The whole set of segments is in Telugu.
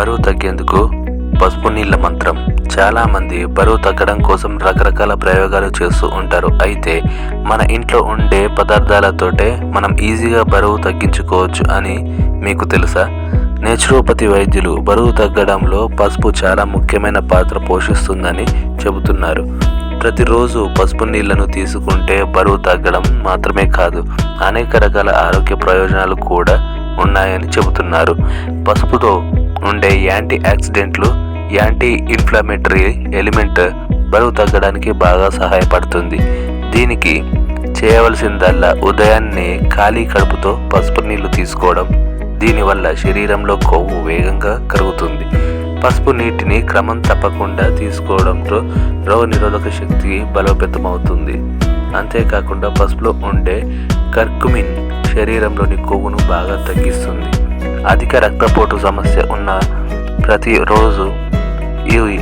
బరువు తగ్గేందుకు పసుపు నీళ్ళ మంత్రం. చాలామంది బరువు తగ్గడం కోసం రకరకాల ప్రయోగాలు చేస్తూ ఉంటారు. అయితే మన ఇంట్లో ఉండే పదార్థాలతోటే మనం ఈజీగా బరువు తగ్గించుకోవచ్చు అని మీకు తెలుసా? నేచురోపతి వైద్యులు బరువు తగ్గడంలో పసుపు చాలా ముఖ్యమైన పాత్ర పోషిస్తుందని చెబుతున్నారు. ప్రతిరోజు పసుపు నీళ్ళను తీసుకుంటే బరువు తగ్గడం మాత్రమే కాదు అనేక రకాల ఆరోగ్య ప్రయోజనాలు కూడా ఉన్నాయని చెబుతున్నారు. పసుపుతో ఉండే యాంటీ ఆక్సిడెంట్లు యాంటీ ఇన్ఫ్లమేటరీ ఎలిమెంట్ బరువు తగ్గడానికి బాగా సహాయపడుతుంది. దీనికి చేయవలసిందల్లా ఉదయాన్నే ఖాళీ కడుపుతో పసుపు నీళ్ళు తీసుకోవడం. దీనివల్ల శరీరంలో కొవ్వు వేగంగా కరుగుతుంది. పసుపు నీటిని క్రమం తప్పకుండా తీసుకోవడంతో రోగ నిరోధక శక్తి బలోపేతమవుతుంది. అంతేకాకుండా పసుపులో ఉండే కర్కుమిన్ శరీరంలోని కొవ్వును బాగా తగ్గిస్తుంది. అధిక రక్తపోటు సమస్య ఉన్న ప్రతిరోజు ఇవి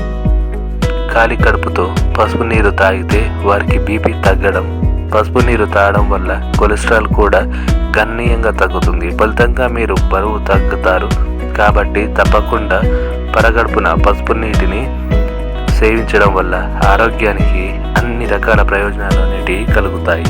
ఖాళీ కడుపుతో పసుపు నీరు తాగితే వారికి బీపీ తగ్గడం పసుపు నీరు తాగడం వల్ల కొలెస్ట్రాల్ కూడా గణనీయంగా తగ్గుతుంది. ఫలితంగా మీరు బరువు తగ్గుతారు. కాబట్టి తప్పకుండా పరగడుపున పసుపు నీటిని సేవించడం వల్ల ఆరోగ్యానికి అన్ని రకాల ప్రయోజనాలు అనేటివి కలుగుతాయి.